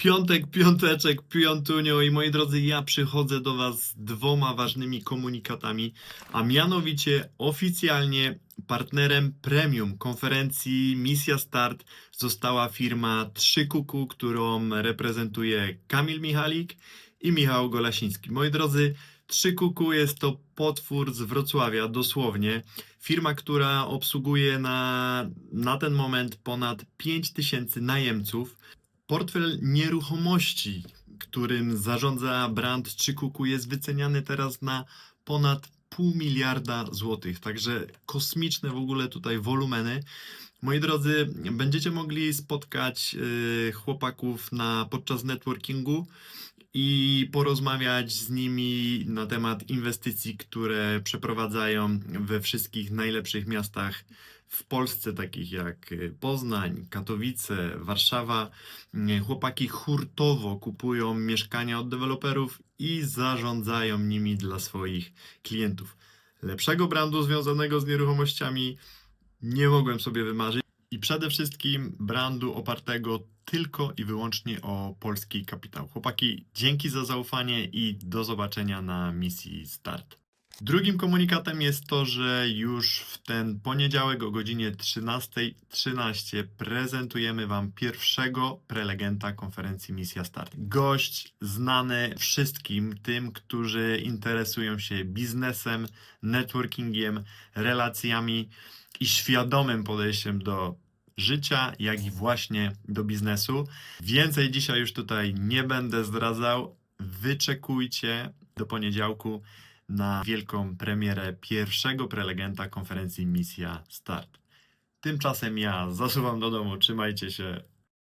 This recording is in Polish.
Piątek, piąteczek, piątunio i moi drodzy, ja przychodzę do Was z dwoma ważnymi komunikatami, a mianowicie oficjalnie partnerem premium konferencji Misja Start została firma 3 Kuku, którą reprezentuje Kamil Michalik i Michał Golasiński. Moi drodzy, 3 Kuku jest to potwór z Wrocławia, dosłownie. Firma, która obsługuje na, na ten moment ponad 5000 najemców. Portfel nieruchomości, którym zarządza brand 3 Kuku, jest wyceniany teraz na ponad pół miliarda złotych. Także kosmiczne w ogóle tutaj wolumeny. Moi drodzy, będziecie mogli spotkać y, chłopaków na, podczas networkingu i porozmawiać z nimi na temat inwestycji, które przeprowadzają we wszystkich najlepszych miastach w Polsce, takich jak Poznań, Katowice, Warszawa. Chłopaki hurtowo kupują mieszkania od deweloperów i zarządzają nimi dla swoich klientów. Lepszego brandu związanego z nieruchomościami nie mogłem sobie wymarzyć. I przede wszystkim brandu opartego tylko i wyłącznie o polski kapitał. Chłopaki, dzięki za zaufanie i do zobaczenia na misji Start. Drugim komunikatem jest to, że już w ten poniedziałek o godzinie 13.13 prezentujemy Wam pierwszego prelegenta konferencji Misja Start. Gość znany wszystkim tym, którzy interesują się biznesem, networkingiem, relacjami i świadomym podejściem do życia, jak i właśnie do biznesu. Więcej dzisiaj już tutaj nie będę zdradzał. Wyczekujcie do poniedziałku na wielką premierę pierwszego prelegenta konferencji Misja Start. Tymczasem ja zasuwam do domu. Trzymajcie się.